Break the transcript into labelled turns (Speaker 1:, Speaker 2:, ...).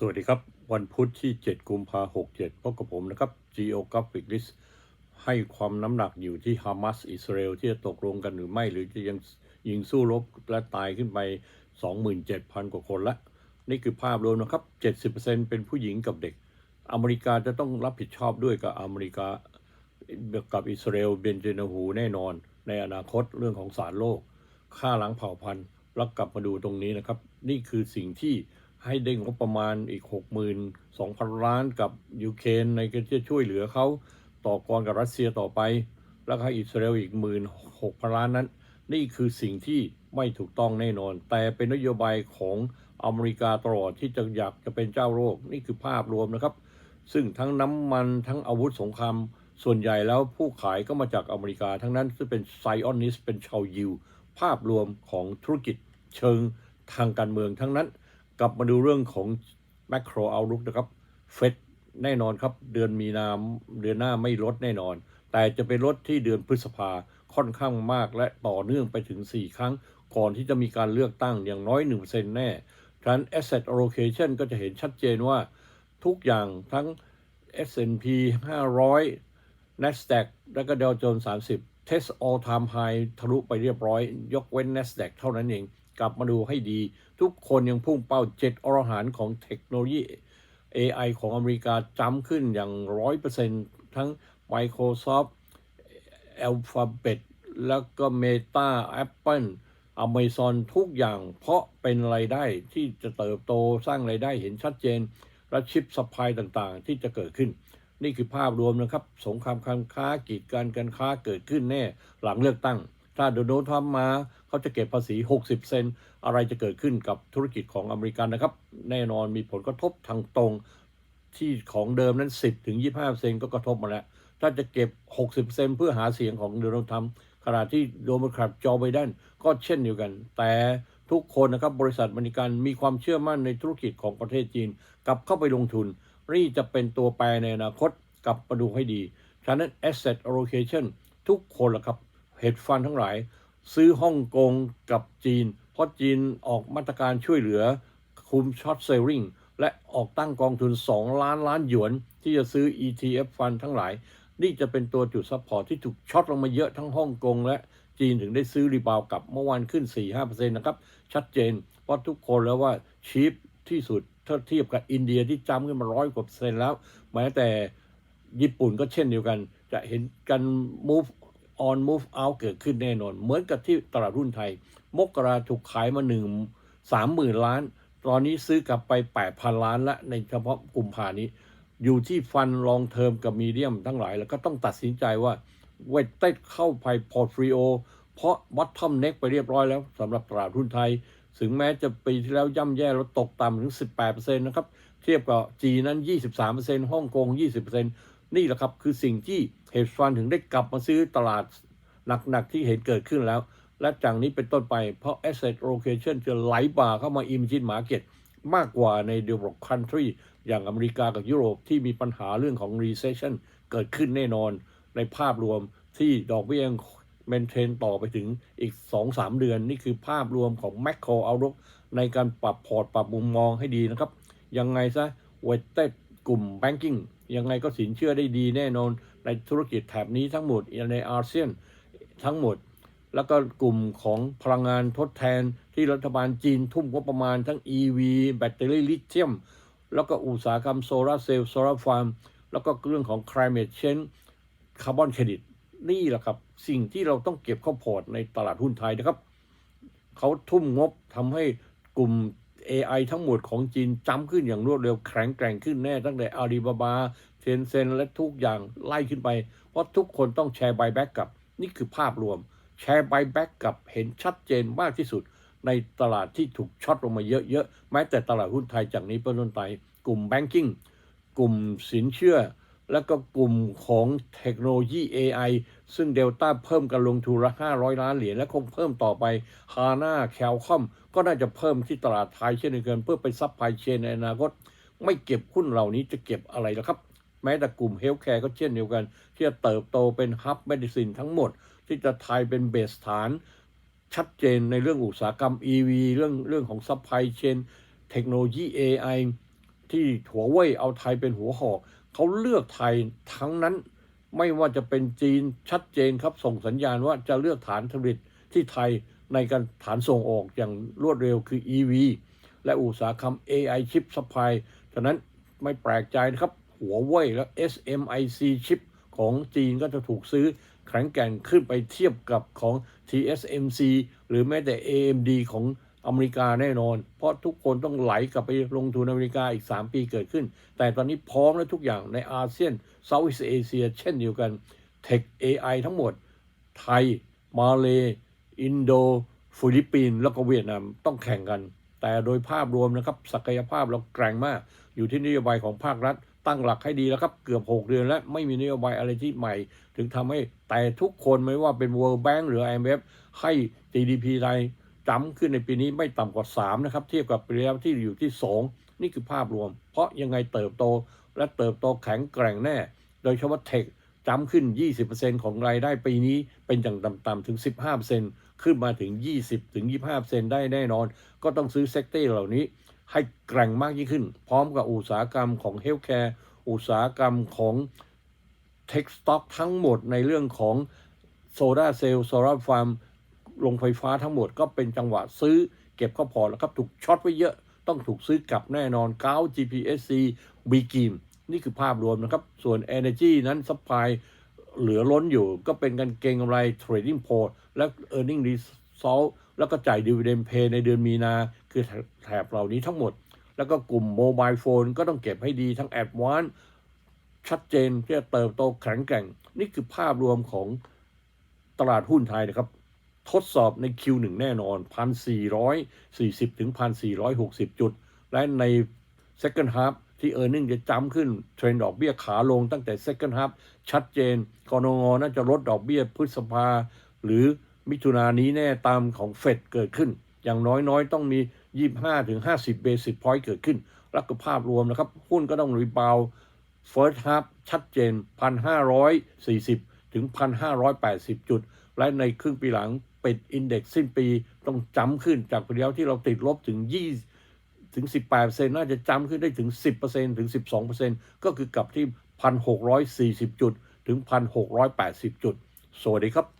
Speaker 1: สวัสดีครับ วันพุธที่ 7 กุมภาหกเจ็ดพบกับผมนะครับ Geographic List ให้ความน้ำหนักอยู่ที่ฮามาสอิสราเอลที่จะตกลงกันหรือไม่ หรือจะยังยิงสู้รบและตายขึ้นไป 27,000 กว่าคนละ นี่คือภาพรวมนะครับ 70%เป็นผู้หญิงกับเด็ก อเมริกาจะต้องรับผิดชอบด้วยกับอเมริกากับอิสราเอลเบนเจนาหูแน่นอน ในอนาคตเรื่องของสารโลก ค่าล้างเผ่าพันธุ์แล้วกลับมาดูตรงนี้นะครับ นี่คือสิ่งที่ ให้ได้งบประมาณอีก 62,000 ล้านกับยูเครนในการจะช่วยเหลือเขาต่อกรกับรัสเซียต่อไป แล้วก็อิสราเอลอีก 16,000 ล้านนั้น นี่คือสิ่งที่ไม่ถูกต้องแน่นอน แต่เป็นนโยบายของอเมริกาตลอดที่จะอยากจะเป็นเจ้าโลกนี่คือภาพรวมนะครับ ซึ่งทั้งน้ำมันทั้งอาวุธสงครามส่วนใหญ่แล้วผู้ขายก็มาจากอเมริกา ทั้งนั้นซึ่งเป็นไซออนิสเป็นชาวยิว ภาพรวมของธุรกิจเชิงทางการเมืองทั้งนั้น กลับมาดูเรื่องของ macro outlook นะครับ เฟดแน่นอนครับ เดือนมีนาเดือนหน้าไม่ลดแน่นอน แต่จะเป็นลดที่เดือนพฤษภาค่อนข้างมากและต่อเนื่องไปถึง 4 ครั้ง ก่อนที่จะมีการเลือกตั้งอย่างน้อย 1%แน่ฉะนั้น asset allocation ก็จะเห็นชัดเจนว่าทุกอย่างทั้ง S&P 500 NASDAQ และก็ Dow Jones 30 Test all time high ทะลุไปเรียบร้อย ยกเว้น NASDAQ เท่านั้นเอง กลับมาดูให้ดี ทุกคนยังพุ่งเป้าเจ็ดอรหันของเทคโนโลยี AI ของอเมริกาจำขึ้นอย่างร้อยเปอร์เซ็นต์ทั้ง Microsoft Alphabet แล้วก็ Meta Apple Amazon ทุกอย่างเพราะเป็นไรายได้ที่จะเติบโตสร้างไรายได้เห็นชัดเจน และชิปสปายต่างๆ ที่จะเกิดขึ้น นี่คือภาพรวมนะครับ สงครามการค้ากีดการการค้าเกิดขึ้นแน่หลังเลือกตั้ง ถ้าโดนัลด์ทรัมป์มาเขาจะเก็บภาษี 60 เซนต์อะไรจะเกิดขึ้นกับธุรกิจของอเมริกันนะครับ แน่นอนมีผลกระทบทางตรงที่ของเดิมนั้น 10 ถึง 25 เซนก็กระทบมาแล้ว ถ้าจะเก็บ 60 เซนเพื่อหาเสียงของโดนัลด์ทรัมป์ขณะที่โดมครตจอไบเดนก็เช่นเดียวกัน แต่ทุกคนนะครับบริษัทบริการมีความเชื่อมั่นในธุรกิจของประเทศจีนกลับเข้าไปลงทุนนี่จะเป็นตัวแปรในอนาคตกลับมาดูให้ดี ฉะนั้น asset allocation ทุกคนละครับ เฮดฟันทั้งหลาย ซื้อฮ่องกงกับจีน เพราะจีนออกมาตรการช่วยเหลือ คุมช็อตเซลลิงและออกตั้งกองทุน 2 ล้านล้านหยวน ที่จะซื้อ ETF ฟันทั้งหลาย นี่จะเป็นตัวจุดซัพพอร์ตที่ถูกช็อตลงมาเยอะทั้งฮ่องกงและจีนถึงได้ซื้อรีบาวกับเมื่อวานขึ้น 4-5%นะครับ ชัดเจน เพราะทุกคนแล้วว่าชีพที่สุดถ้าเทียบกับอินเดียที่จำขึ้นมาร้อยกว่าเปอร์เซ็นต์แล้วแม้แต่ญี่ปุ่นก็เช่นเดียวกัน จะเห็นกัน move on move out เกิดขึ้นแน่นอน เหมือนกับที่ตลาดหุ้นไทย มกราถูกขายมาหนึ่งสามหมื่นล้าน ตอนนี้ซื้อกลับไป 8,000 ล้านละในเฉพาะกลุ่มผ่านี้ อยู่ที่ฟันลองเทอมกับมีเดียมทั้งหลาย แล้วก็ต้องตัดสินใจว่าเวทเต็ดเข้าไปพอร์ตฟรีโอเพราะวัดทอมเน็กไปเรียบร้อยแล้วสำหรับตลาดหุ้นไทย ถึงแม้จะปีที่แล้วย่ำแย่แล้วตกต่ำถึง 18%นะครับ เทียบกับจีนนั้น 23%ฮ่องกง 20% นี่แหละครับคือสิ่งที่เฮดฟันถึงได้กลับมาซื้อตลาดหนักๆที่เห็นเกิดขึ้นแล้ว และจากนี้เป็นต้นไปเพราะ asset location จะไหลบ่าเข้ามา emerging market มากกว่าใน developed country อย่างอเมริกากับยุโรปที่มีปัญหาเรื่องของ recession เกิดขึ้นแน่นอนในภาพรวมที่ดอกเบี้ยยัง maintain ต่อไปถึงอีก 2-3 เดือน นี่คือภาพรวมของ macro outlook ในการปรับพอร์ตปรับมุมมองให้ดีนะครับ ยังไงซะเวทเต็กลุ่ม banking ยังไงก็สินเชื่อได้ดีแน่นอนในธุรกิจแถบนี้ทั้งหมดในอาเซียนทั้งหมด แล้วก็กลุ่มของพลังงานทดแทนที่รัฐบาลจีนทุ่มงบประมาณทั้ง EV แบตเตอรี่ลิเธียม แล้วก็อุตสาหกรรมโซลาร์เซลล์โซลาร์ฟาร์มแล้วก็เรื่องของ climate change คาร์บอนเครดิตนี่แหละครับ สิ่งที่เราต้องเก็บเข้าพอร์ตในตลาดหุ้นไทยนะครับ เขาทุ่มงบทำให้กลุ่ม AI ทั้งหมดของจีนจ้ำขึ้นอย่างรวดเร็วแข็งแกร่งขึ้นแน่ ตั้งแต่อาลีบาบาเทนเซนและทุกอย่างไล่ขึ้นไป เพราะทุกคนต้องแชร์บายแบ็กกับ นี่คือภาพรวม แชร์บายแบ็กกับเห็นชัดเจนมากที่สุด ในตลาดที่ถูกช็อตลงมาเยอะๆ แม้แต่ตลาดหุ้นไทยจากนี้เป็นต้นไปกลุ่มแบงกิ้งกลุ่มสินเชื่อ แล้วก็กลุ่มของเทคโนโลยี AI ซึ่งเดลต้าเพิ่มการลงทุนละ 500 ล้านเหรียญและคงเพิ่มต่อไปฮาน่าแคลคอมก็น่าจะเพิ่มที่ตลาดไทยเช่นเดียวกันเพื่อไปซับไพเชนในอนาคต ไม่เก็บหุ้นเหล่านี้จะเก็บอะไรล่ะครับ แม้แต่กลุ่มเฮลท์แคร์ก็เช่นเดียวกัน ที่จะเติบโตเป็นฮับเมดิซินทั้งหมด ที่จะไทยเป็นเบสฐาน ชัดเจนในเรื่องอุตสาหกรรม EV เรื่องเรื่องของซัพพลายเชนเทคโนโลยี AI ที่หัวเว่ยเอาไทยเป็นหัวหอก เขาเลือกไทยทั้งนั้นไม่ว่าจะเป็นจีนชัดเจนครับ ส่งสัญญาณว่าจะเลือกฐานผลิตที่ไทยในการฐานส่งออกอย่างรวดเร็วคือ EV และอุตสาหกรรม AI chip supply ฉะนั้นไม่แปลกใจนะครับ หัวเว่ยและ SMIC chip ของจีนก็จะถูกซื้อแข็งแกร่งขึ้นไปเทียบกับของ TSMC หรือแม้แต่ AMD ของ อเมริกาแน่นอน เพราะทุกคนต้องไหลกลับไปลงทุนอเมริกาอีก 3 ปีเกิดขึ้น แต่ตอนนี้พร้อมแล้วทุกอย่างในอาเซียนเซาท์อีสเอเชียเช่นเดียวกัน Tech AI ทั้งหมด ไทย มาเลอินโด ฟิลิปปินส์แล้วก็เวียดนามต้องแข่งกัน แต่โดยภาพรวมนะครับ ศักยภาพเราแกร่งมาก อยู่ที่นโยบายของภาครัฐ ตั้งหลักให้ดีแล้วครับ เกือบ 6 เดือนแล้วไม่มีนโยบายอะไรที่ใหม่ ถึงทำให้แต่ทุกคนไม่ว่าเป็น World Bank หรือ IMF ให้ GDP ไทย จำขึ้นในปีนี้ไม่ต่ำกว่า 3 นะครับ เทียบกับปีแล้วที่อยู่ที่ 2 นี่คือภาพรวม เพราะยังไงเติบโตและเติบโตแข็งแกร่งแน่ โดยเฉพาะเทคจำขึ้น 20%ของรายได้ปีนี้เป็นอย่างต่ำๆถึง 15%ขึ้นมาถึง 20ถึง25%ได้แน่นอน ก็ต้องซื้อเซกเตอร์เหล่านี้ ให้แกร่งมากยิ่งขึ้น พร้อมกับอุตสาหกรรมของเฮลท์แคร์อุตสาหกรรมของเทคสต็อกทั้งหมดในเรื่องของโซลาเซลล์โซลาร์ฟาร์ม โรงไฟฟ้าทั้งหมดก็เป็นจังหวะซื้อ เก็บก็พอแล้วครับถูกช็อตไว้เยอะ ต้องถูกซื้อกลับแน่นอนก้าว GPSC บีกิมนี่คือภาพรวมนะครับ ส่วน Energy นั้นซัพพลายเหลือล้นอยู่ ก็เป็นการเก็งกำไร Trading Port และ Earning Result แล้วก็จ่าย Dividend Pay ในเดือนมีนา คือแถบเหล่านี้ทั้งหมด แล้วก็กลุ่มโมบายโฟนก็ต้องเก็บให้ดีทั้ง a d v a n c e ชัดเจนที่จะเติบโตแข็งแกร่ง นี่คือภาพรวมของตลาดหุ้นไทยนะครับ ทดสอบใน Q1 แน่นอน 1,440 ถึง 1,460 จุด และใน Second Half ที่ e a r n i n g จะจำขึ้น เทรนดอกเบี้ยขาลงตั้งแต่ Second Half ชัดเจนกรงงน่าจะลดดอกเบี้ยพฤษภา หรือมิถุนายนนี้แน่ตามของเฟดเกิดขึ้น อย่างน้อยๆ ต้องมี 25 ถึง 50 เบสิ s พอยต์เกิดขึ้นแล้วก็ภาพรวมนะครับ หุ้นก็ต้องรีบาว First Half ชัดเจน 1,540 ถึง 1,580 จุด และในครึ่งปีหลัง ปิดอินเด็กซ์สิ้นปีต้องจำขึ้นจากปีแล้วที่เราติดลบถึง 20 ถึง 18%น่าจะจำขึ้นได้ถึง 10%ถึง 12%ก็คือกลับที่ 1,640 จุด ถึง 1,680 จุด สวัสดีครับ